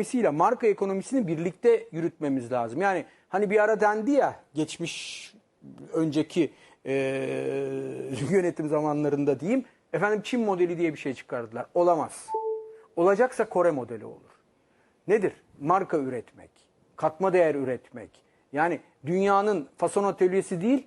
ekonomisiyle marka ekonomisini birlikte yürütmemiz lazım. Yani hani bir ara dendi ya geçmiş önceki e, yönetim zamanlarında diyeyim efendim Çin modeli diye bir şey çıkardılar. Olamaz. Olacaksa Kore modeli olur. Nedir? Marka üretmek, katma değer üretmek. Yani dünyanın fason atölyesi değil,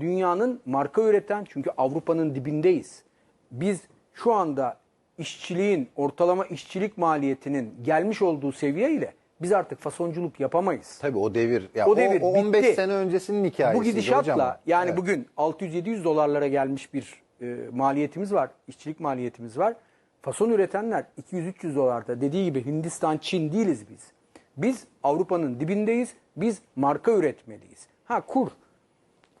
dünyanın marka üreten çünkü Avrupa'nın dibindeyiz. Biz şu anda işçiliğin, ortalama işçilik maliyetinin gelmiş olduğu seviye ile biz artık fasonculuk yapamayız. Tabii o devir. Ya O o, devir o 15 bitti. sene öncesinin hikayesi. Bu gidişatla hocam. yani Evet. bugün 600-700 dolarlara gelmiş bir e, maliyetimiz var, işçilik maliyetimiz var. Fason üretenler 200-300 dolarda dediği gibi Hindistan, Çin değiliz biz. Biz Avrupa'nın dibindeyiz. Biz marka üretmeliyiz. Ha kur.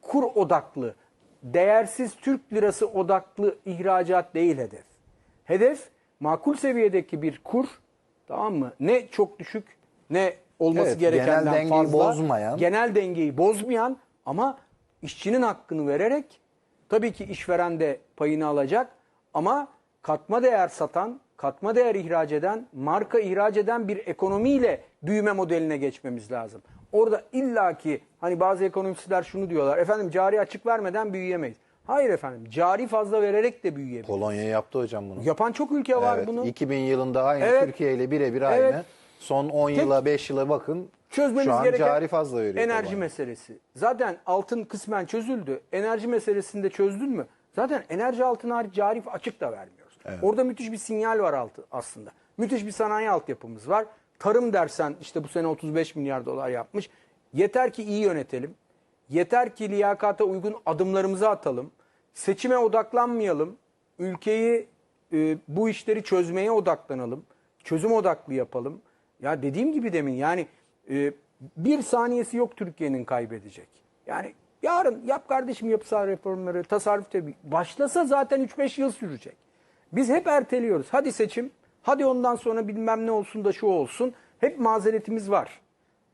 Kur odaklı, değersiz Türk lirası odaklı ihracat değil hedef. Hedef makul seviyedeki bir kur tamam mı? Ne çok düşük ne olması Evet, gerekenden genel dengeyi fazla. bozmayan. Genel dengeyi bozmayan ama işçinin hakkını vererek tabii ki işveren de payını alacak ama katma değer satan, katma değer ihraç eden, marka ihraç eden bir ekonomiyle büyüme modeline geçmemiz lazım. Orada illaki hani bazı ekonomistler şunu diyorlar. Efendim cari açık vermeden büyüyemeyiz. Hayır efendim. Cari fazla vererek de büyüyebiliriz. Polonya yaptı hocam bunu. Yapan çok ülke var evet, bunu. 2000 yılında aynı Evet. Türkiye ile birebir aynı. Son 10 Tek- yıla 5 yıla bakın. Çözmemiz şu an gereken cari fazla veriyor. enerji Polonya. meselesi. Zaten altın kısmen çözüldü. Enerji meselesinde çözdün mü? Zaten enerji altın hariç cari açık da vermiyoruz. Orada müthiş bir sinyal var altı aslında. Müthiş bir sanayi altyapımız var. Tarım dersen işte bu sene 35 milyar dolar yapmış. Yeter ki iyi yönetelim. Yeter ki liyakata uygun adımlarımızı atalım. Seçime odaklanmayalım. Ülkeyi e, bu işleri çözmeye odaklanalım. Çözüm odaklı yapalım. Ya dediğim gibi demin yani e, bir saniyesi yok Türkiye'nin kaybedecek. Yani yarın yap kardeşim yapısal reformları, tasarruf tabii. Başlasa zaten 3-5 yıl sürecek. Biz hep erteliyoruz. Hadi seçim, hadi ondan sonra bilmem ne olsun da şu olsun. Hep mazeretimiz var.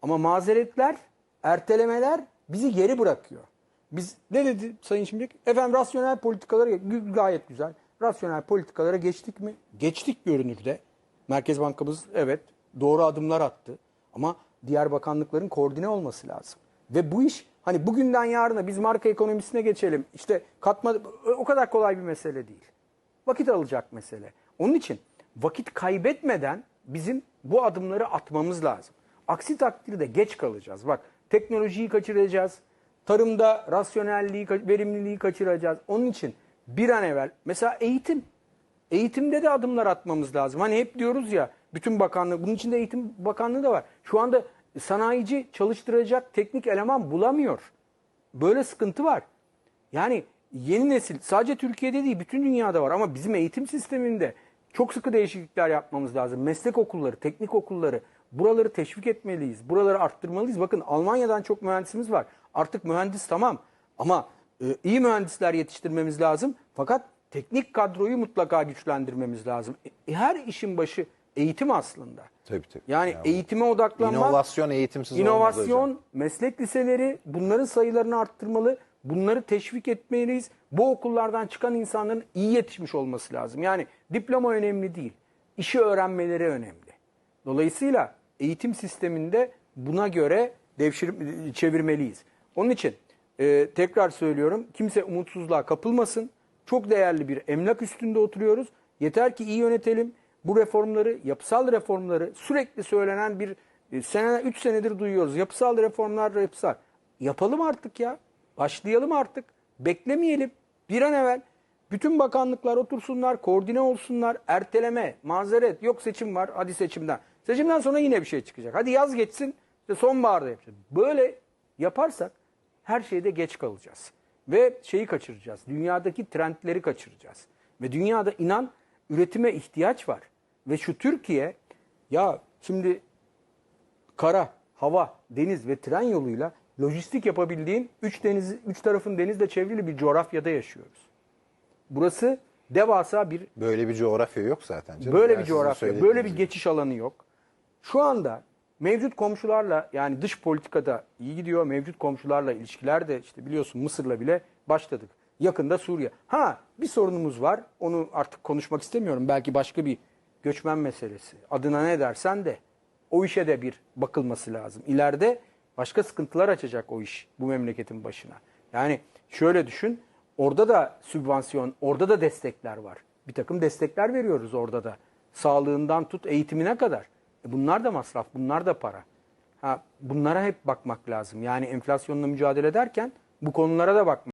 Ama mazeretler, ertelemeler bizi geri bırakıyor. Biz ne dedi Sayın Şimşek? Efendim rasyonel politikalara gayet güzel. Rasyonel politikalara geçtik mi? Geçtik görünürde. Merkez Bankamız evet doğru adımlar attı. Ama diğer bakanlıkların koordine olması lazım. Ve bu iş hani bugünden yarına biz marka ekonomisine geçelim. İşte katma o kadar kolay bir mesele değil. Vakit alacak mesele. Onun için vakit kaybetmeden bizim bu adımları atmamız lazım. Aksi takdirde geç kalacağız. Bak teknolojiyi kaçıracağız. Tarımda rasyonelliği, verimliliği kaçıracağız. Onun için bir an evvel mesela eğitim. Eğitimde de adımlar atmamız lazım. Hani hep diyoruz ya bütün bakanlık, bunun içinde eğitim bakanlığı da var. Şu anda sanayici çalıştıracak teknik eleman bulamıyor. Böyle sıkıntı var. Yani yeni nesil sadece Türkiye'de değil bütün dünyada var ama bizim eğitim sisteminde çok sıkı değişiklikler yapmamız lazım. Meslek okulları, teknik okulları buraları teşvik etmeliyiz. Buraları arttırmalıyız. Bakın Almanya'dan çok mühendisimiz var. Artık mühendis tamam ama e, iyi mühendisler yetiştirmemiz lazım. Fakat teknik kadroyu mutlaka güçlendirmemiz lazım. E, her işin başı eğitim aslında. Tabii, tabii. Yani Ya, eğitime odaklanmak. İnovasyon eğitimsiz İnovasyon, meslek liseleri bunların sayılarını arttırmalı. Bunları teşvik etmeliyiz. Bu okullardan çıkan insanların iyi yetişmiş olması lazım. Yani diploma önemli değil. İşi öğrenmeleri önemli. Dolayısıyla eğitim sisteminde buna göre devşir, çevirmeliyiz. Onun için e, tekrar söylüyorum kimse umutsuzluğa kapılmasın. Çok değerli bir emlak üstünde oturuyoruz. Yeter ki iyi yönetelim. Bu reformları, yapısal reformları sürekli söylenen bir e, sene 3 senedir duyuyoruz. Yapısal reformlar, yapısal. Yapalım artık ya. Başlayalım artık. Beklemeyelim. Bir an evvel bütün bakanlıklar otursunlar, koordine olsunlar. Erteleme, mazeret, yok seçim var, hadi seçimden. Seçimden sonra yine bir şey çıkacak. Hadi yaz geçsin, işte sonbaharda yapacağız. Böyle yaparsak her şeyde geç kalacağız. Ve şeyi kaçıracağız. Dünyadaki trendleri kaçıracağız. Ve dünyada inan üretime ihtiyaç var. Ve şu Türkiye ya şimdi kara, hava, deniz ve tren yoluyla lojistik yapabildiğin üç deniz üç tarafın denizle çevrili bir coğrafyada yaşıyoruz. Burası devasa bir Böyle bir coğrafya yok zaten. canım. Böyle bir coğrafya, böyle bir geçiş alanı yok. Şu anda mevcut komşularla yani dış politikada iyi gidiyor. Mevcut komşularla ilişkiler de işte biliyorsun Mısır'la bile başladık. Yakında Suriye. Ha bir sorunumuz var. Onu artık konuşmak istemiyorum. Belki başka bir göçmen meselesi. Adına ne dersen de. o işe de bir bakılması lazım. İleride başka sıkıntılar açacak o iş bu memleketin başına. Yani şöyle düşün. Orada da sübvansiyon, orada da destekler var. Bir takım destekler veriyoruz orada da. Sağlığından tut eğitimine kadar. E bunlar da masraf, bunlar da para. Ha, bunlara hep bakmak lazım. Yani enflasyonla mücadele ederken bu konulara da bakmak